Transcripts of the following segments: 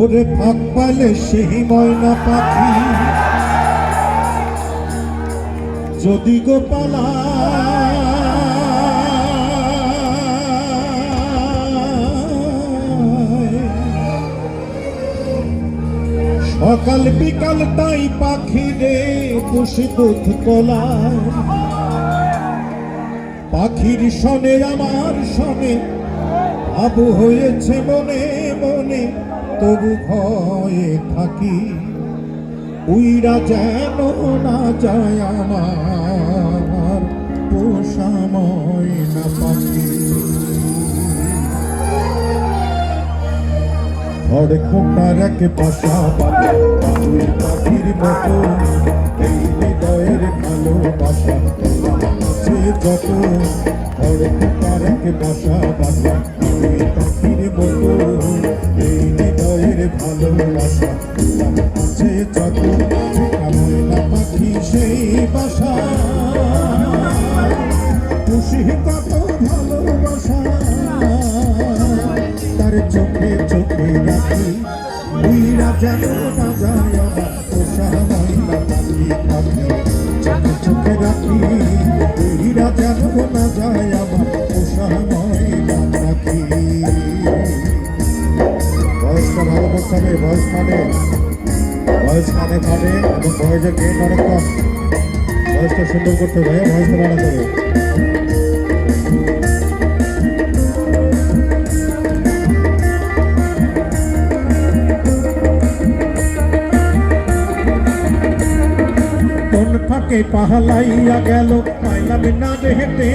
ওরে ফাঁক পালে সেই ময়না পাখি। যদি গোপালা সকাল বিকাল তাই পাখি রে বসে দুধ কলায় পাখির সনে, আমার সনে আবু হয়েছে মনে মনে, তবু ভয়ে থাকি। উইরা যেন না যায় আমার, পোষাময় না পাখি। ঘরে খোটার এক পাশা তুই পাখির মতো, এই হৃদয়ের ভালোবাসা। আছে যত ঘরে খোটার এক বাসা বাবা তুই পাখির মতো এই হৃদয়ের ভালোবাসা আছে যত ময়না পাখি সেই বাসা খুশি কত ভালোবাসা তার চোখে চোখে রাখি যেন না যায় আমার যেন না যায় আমার করতে হবে বয়স কানে খাবে এবং বয়সের গেট অনেক কম বয়সটা সুন্দর করতে হবে বয়সটা বাড়াতে হবে পাহালাইয়া গেল, পাইলাম না হেঁটে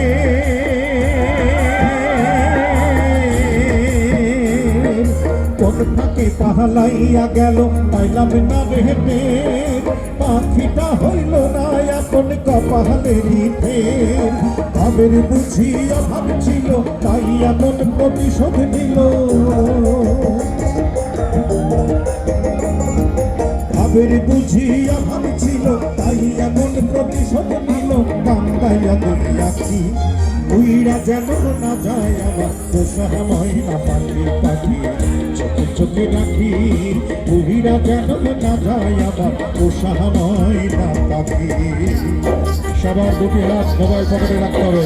ফাঁকে পাহালাইয়া গেল, পাইলাম না হেঁটে পাখিটা হইল না এখন কপালেরই ফের ভাবের বুঝি অভাব ছিল, তাই এমন প্রতিশোধ নিল। ভাবের বুঝি অভাব ছিল, তাই এমন প্রতিশোধ নিল। কান্দাইয়া দুনিয়াছি উইরা যেন না যায় আমার দোষা ময়না পাখি পাখি। চোখে চোখে রাখি উইরা যেন না যায় আমার দোষা ময়না পাখি। সবার দুটি হাত সবাই পকেটে রাখতে হবে।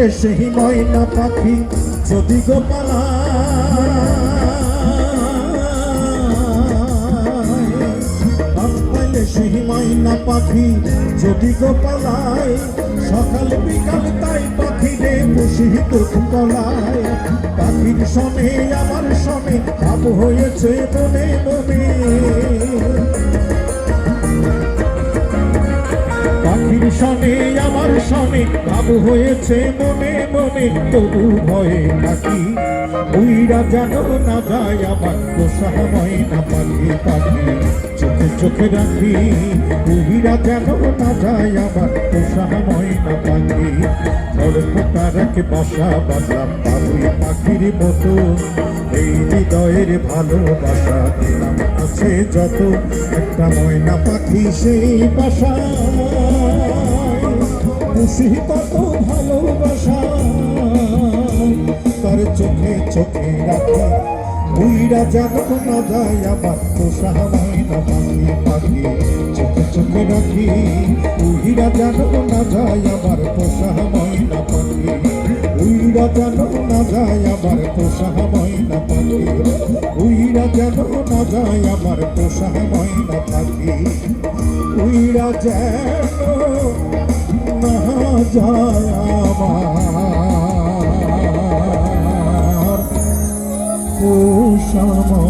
পাইলে সেই ময়না পাখি, যদি গোপালা সেই ময়না পাখি, যদি গোপালায় সকাল বিকাল তাই পাখি রে বসি কলায় পাখির সনে, আমার সনে, ভাব হয়েছে মনে মনে। পাখির সনে, আমার সনে হয়েছে মনে মনে, তবু ভয়ে থাকি উইরা যেন না যায় আমার পোষাময় না পাখি পাখি চোখে চোখে রাখি উইরা যেন না যায় আমার পোষাময় না পাখি রাখে বাসা বাসা পাবুই পাখির মতো। এই হৃদয়ের ভালোবাসা আছে যত, একটা ময়না পাখি সেই বাসা। খুশি কত ভালোবাসা। তার চোখে চোখে রাখি উইরা যেন না যায় আবার পোষা ময়না পাখি। পাখি চোখে চোখে রাখি উইরা যেন না যায় আবার পোষা ময়না পাখি উইরা যেন না যায় আবার পোষা ময়না পাখি উইরা যেন না যায় আবার পোষা ময়না পাখি উইরা যেন না যায় আমার। ও সময়